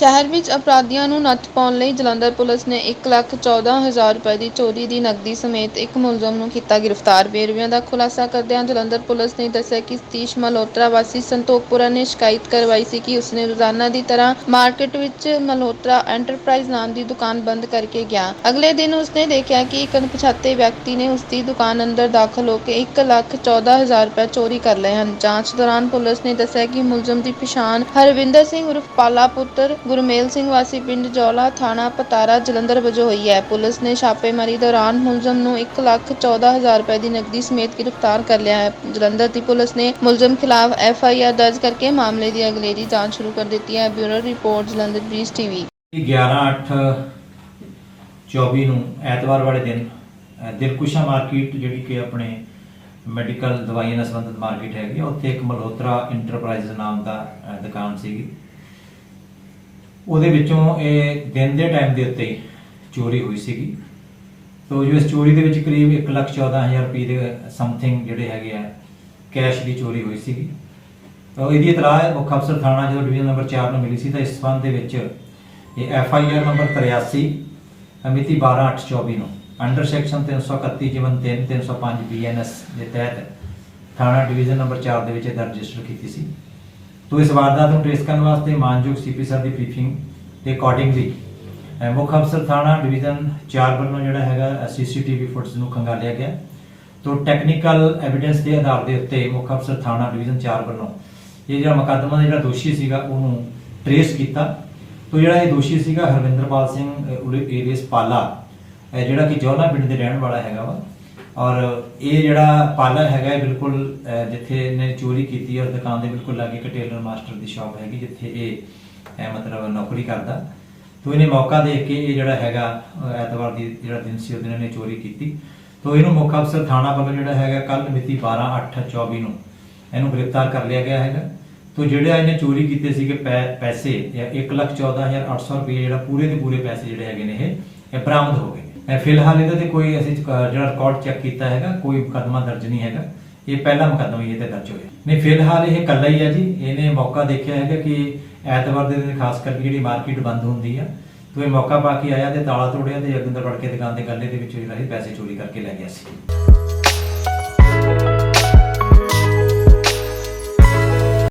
ਸ਼ਹਿਰ ਵਿੱਚ ਅਪਰਾਧੀਆਂ ਨੂੰ ਨੱਥ ਪਾਉਣ ਲਈ ਜਲੰਧਰ ਪੁਲਿਸ ਨੇ 1,14,000 ਰੁਪਏ ਦੀ ਚੋਰੀ ਦੀ ਨਕਦੀ ਸਮੇਤ ਇੱਕ ਮੁਲਜ਼ਮ ਨੂੰ ਕੀਤਾ ਗ੍ਰਿਫਤਾਰ। ਵੇਰਵਿਆਂ ਦਾ ਖੁਲਾਸਾ ਕਰਦਿਆਂ ਜਲੰਧਰ ਪੁਲਿਸ ਨੇ ਦੱਸਿਆ ਕਿ ਸਤੀਸ਼ ਮਲਹੋਤਰਾ ਵਾਸੀ ਸੰਤੋਖਪੁਰਾ ਨੇ ਸ਼ਿਕਾਇਤ ਕਰਵਾਈ ਸੀ ਕਿ ਉਸਨੇ ਰੋਜ਼ਾਨਾ ਦੀ ਤਰ੍ਹਾਂ ਮਾਰਕੀਟ ਵਿੱਚ ਮਲਹੋਤਰਾ ਐਂਟਰਪ੍ਰਾਈਜ਼ ਨਾਮ ਦੀ ਦੁਕਾਨ ਬੰਦ ਕਰਕੇ ਗਿਆ। ਅਗਲੇ ਦਿਨ ਉਸਨੇ ਦੇਖਿਆ ਕਿ ਇੱਕ ਅਣਪਛਾਤੇ ਵਿਅਕਤੀ ਨੇ ਉਸਦੀ ਦੁਕਾਨ ਅੰਦਰ ਦਾਖਲ ਹੋ ਕੇ 1,14,000 ਰੁਪਏ ਚੋਰੀ ਕਰ ਲਏ ਹਨ। ਜਾਂਚ ਦੌਰਾਨ ਪੁਲਿਸ ਨੇ ਦੱਸਿਆ ਕਿ ਮੁਲਜ਼ਮ ਦੀ ਪਛਾਣ ਹਰਵਿੰਦਰ ਸਿੰਘ ਉਰਫ ਪਾਲਾ ਪੁੱਤਰ ਗੁਰਮੇਲ ਸਿੰਘ ਵਾਸੀ ਪਿੰਡ ਜੌਲਾ ਥਾਣਾ ਪਤਾਰਾ ਜਲੰਧਰ ਵਜੋਂ ਹੋਈ ਹੈ। ਪੁਲਿਸ ਨੇ ਛਾਪੇਮਾਰੀ ਦੌਰਾਨ ਮੁਲਜ਼ਮ ਨੂੰ 1,14,000 ਰੁਪਏ ਦੀ ਨਕਦੀ ਸਮੇਤ ਗ੍ਰਿਫਤਾਰ ਕਰ ਲਿਆ ਹੈ। ਜਲੰਧਰ ਦੀ ਪੁਲਿਸ ਨੇ ਮੁਲਜ਼ਮ ਖਿਲਾਫ ਐਫ ਆਈ ਆਰ ਦਰਜ ਕਰਕੇ ਮਾਮਲੇ ਦੀ ਅਗਲੇਰੀ ਜਾਂਚ ਸ਼ੁਰੂ ਕਰ ਦਿੱਤੀ ਹੈ। ਬਿਊਰੋ ਰਿਪੋਰਟ ਜਲੰਧਰ ਬੀਸ ਟੀਵੀ। 11/8/24 ਨੂੰ ਐਤਵਾਰ ਵਾਲੇ ਦਿਨ ਦਿਲਕੁਸ਼ਾ ਮਾਰਕੀਟ ਜਿਹੜੀ ਕਿ ਆਪਣੇ ਮੈਡੀਕਲ ਦਵਾਈਆਂ ਨਾਲ ਸੰਬੰਧਿਤ ਮਾਰਕੀਟ ਹੈਗੀ ਉੱਥੇ ਇੱਕ ਮਲਹੋਤਰਾ ਇੰਟਰਪ੍ਰਾਈਜ਼ ਨਾਮ ਦਾ ਦੁਕਾਨ ਸੀਗੀ। ਉਹਦੇ ਵਿੱਚੋਂ ਇਹ ਦਿਨ ਦੇ ਟਾਈਮ ਦੇ ਉੱਤੇ ਚੋਰੀ ਹੋਈ ਸੀਗੀ। ਤੋ ਜੋ ਇਸ ਚੋਰੀ ਦੇ ਵਿੱਚ ਕਰੀਬ 1,14,000 ਰੁਪਏ ਦੇ ਸਮਥਿੰਗ ਜਿਹੜੇ ਹੈਗੇ ਆ ਕੈਸ਼ ਦੀ ਚੋਰੀ ਹੋਈ ਸੀਗੀ। ਤਾਂ ਇਹਦੀ ਇਤਲਾਹ ਮੁੱਖ ਅਫਸਰ ਥਾਣਾ ਜਦੋਂ ਡਿਵੀਜ਼ਨ ਨੰਬਰ 4 ਨੂੰ ਮਿਲੀ ਸੀ ਤਾਂ ਇਸ ਸੰਬੰਧ ਦੇ ਵਿੱਚ ਇਹ ਐਫ ਆਈ ਆਰ ਨੰਬਰ 83 ਮਿਤੀ 12/8/24 ਨੂੰ ਅੰਡਰ ਸੈਕਸ਼ਨ 331 ਜਿਵਨ 3 305 ਬੀਐਨਐਸ ਦੇ ਤਹਿਤ ਥਾਣਾ ਡਿਵੀਜ਼ਨ ਨੰਬਰ 4 ਦੇ ਵਿੱਚ ਇਹਦਾ ਰਜਿਸਟਰ ਕੀਤੀ ਸੀ। ਤੋ ਇਸ ਵਾਰਦਾਤ ਨੂੰ ਟ੍ਰੇਸ ਕਰਨ ਵਾਸਤੇ ਮਾਨਯੋਗ ਸੀਪੀ ਸਾਹਿਬ ਦੀ ਬਰੀਫਿੰਗ ਦੇ ਅਕੋਰਡਿੰਗਲੀ ਅਹ ਮੁੱਖ ਅਫਸਰ ਥਾਣਾ ਡਿਵੀਜ਼ਨ 4 ਵੱਲੋਂ ਜਿਹੜਾ ਹੈਗਾ ਸੀਸੀਟੀਵੀ ਫੁਟੇਜ ਨੂੰ ਖੰਗਾਲਿਆ ਗਿਆ। ਤੋ ਟੈਕਨੀਕਲ ਐਵੀਡੈਂਸ ਦੇ ਆਧਾਰ ਦੇ ਉੱਤੇ ਮੁੱਖ ਅਫਸਰ ਥਾਣਾ ਡਿਵੀਜ਼ਨ 4 ਵੱਲੋਂ ਇਹ ਜਿਹੜਾ ਮੁਕੱਦਮਾ ਦਾ ਜਿਹੜਾ ਦੋਸ਼ੀ ਸੀਗਾ, ਉਹਨੂੰ ਟ੍ਰੇਸ ਕੀਤਾ। ਤੋ ਜਿਹੜਾ ਇਹ ਦੋਸ਼ੀ ਸੀਗਾ, ਹਰਵਿੰਦਰਪਾਲ ਸਿੰਘ ਏਰੀਅਸ ਪਾਲਾ ਇਹ ਜਿਹੜਾ ਕਿ ਜੌਲਾ ਪਿੰਡ ਦੇ ਰਹਿਣ ਵਾਲਾ ਹੈਗਾ ਵਾ। ਔਰ ਇਹ ਜਿਹੜਾ ਪਾਰਲਰ ਹੈਗਾ ਇਹ ਬਿਲਕੁਲ ਜਿੱਥੇ ਇਹਨੇ ਚੋਰੀ ਕੀਤੀ ਔਰ ਦੁਕਾਨ ਦੇ ਬਿਲਕੁਲ ਲਾਗੇ ਇੱਕ ਟੇਲਰ ਮਾਸਟਰ ਦੀ ਸ਼ਾਪ ਹੈਗੀ ਜਿੱਥੇ ਇਹ ਇਹ ਮਤਲਬ ਨੌਕਰੀ ਕਰਦਾ। ਤੋ ਇਹਨੇ ਮੌਕਾ ਦੇਖ ਕੇ ਇਹ ਜਿਹੜਾ ਹੈਗਾ ਐਤਵਾਰ ਦੀ ਜਿਹੜਾ ਦਿਨ ਸੀ ਉਹ ਦਿਨ ਇਹਨੇ ਚੋਰੀ ਕੀਤੀ। ਤੋ ਇਹਨੂੰ ਮੁੱਖ ਅਫਸਰ ਥਾਣਾ ਵੱਲੋਂ ਜਿਹੜਾ ਹੈਗਾ ਕੱਲ ਮਿਤੀ 12/8/24 ਨੂੰ ਇਹਨੂੰ ਗ੍ਰਿਫਤਾਰ ਕਰ ਲਿਆ ਗਿਆ ਹੈਗਾ। ਤੋ ਜਿਹੜਾ ਇਹਨੇ ਚੋਰੀ ਕੀਤੇ ਸੀਗੇ ਪੈ- ਪੈਸੇ ਜਾਂ 1,14,800 ਰੁਪਏ ਜਿਹੜਾ ਪੂਰੇ ਦੇ ਪੂਰੇ ਪੈਸੇ ਜਿਹੜੇ ਹੈਗੇ ਨੇ ਇਹ ਬਰਾਮਦ ਹੋ ਗਏ। ਇਹ ਫਿਲਹਾਲ ਇਹਦੇ ਤੇ ਕੋਈ ਅਸੀਂ ਜਿਹੜਾ ਰਿਕਾਰਡ ਚੈੱਕ ਕੀਤਾ ਹੈਗਾ, ਕੋਈ ਮੁਕੱਦਮਾ ਦਰਜ ਨਹੀਂ ਹੈਗਾ। ਇਹ ਪਹਿਲਾ ਮੁਕੱਦਮਾ ਹੀ ਇਹਦੇ ਦਰਜ ਹੋਇਆ। ਨਹੀਂ, ਫਿਲਹਾਲ ਇਹ ਇਕੱਲਾ ਹੀ ਹੈ ਜੀ। ਇਹਨੇ ਮੌਕਾ ਦੇਖਿਆ ਹੈਗਾ ਕਿ ਐਤਵਾਰ ਦੇ ਦਿਨ ਖਾਸ ਕਰਕੇ ਜਿਹੜੀ ਮਾਰਕੀਟ ਬੰਦ ਹੁੰਦੀ ਆ, ਤੋ ਇਹ ਮੌਕਾ ਪਾ ਕੇ ਆਇਆ ਤੇ ਤਾਲਾ ਤੋੜਿਆ ਤੇ ਅੰਦਰ ਵੜ ਕੇ ਦੁਕਾਨ ਦੇ ਗੱਲੇ ਦੇ ਵਿੱਚ ਜਿਹੜਾ ਇਹ ਪੈਸੇ ਚੋਰੀ ਕਰਕੇ ਲੈ ਗਿਆ ਸੀ।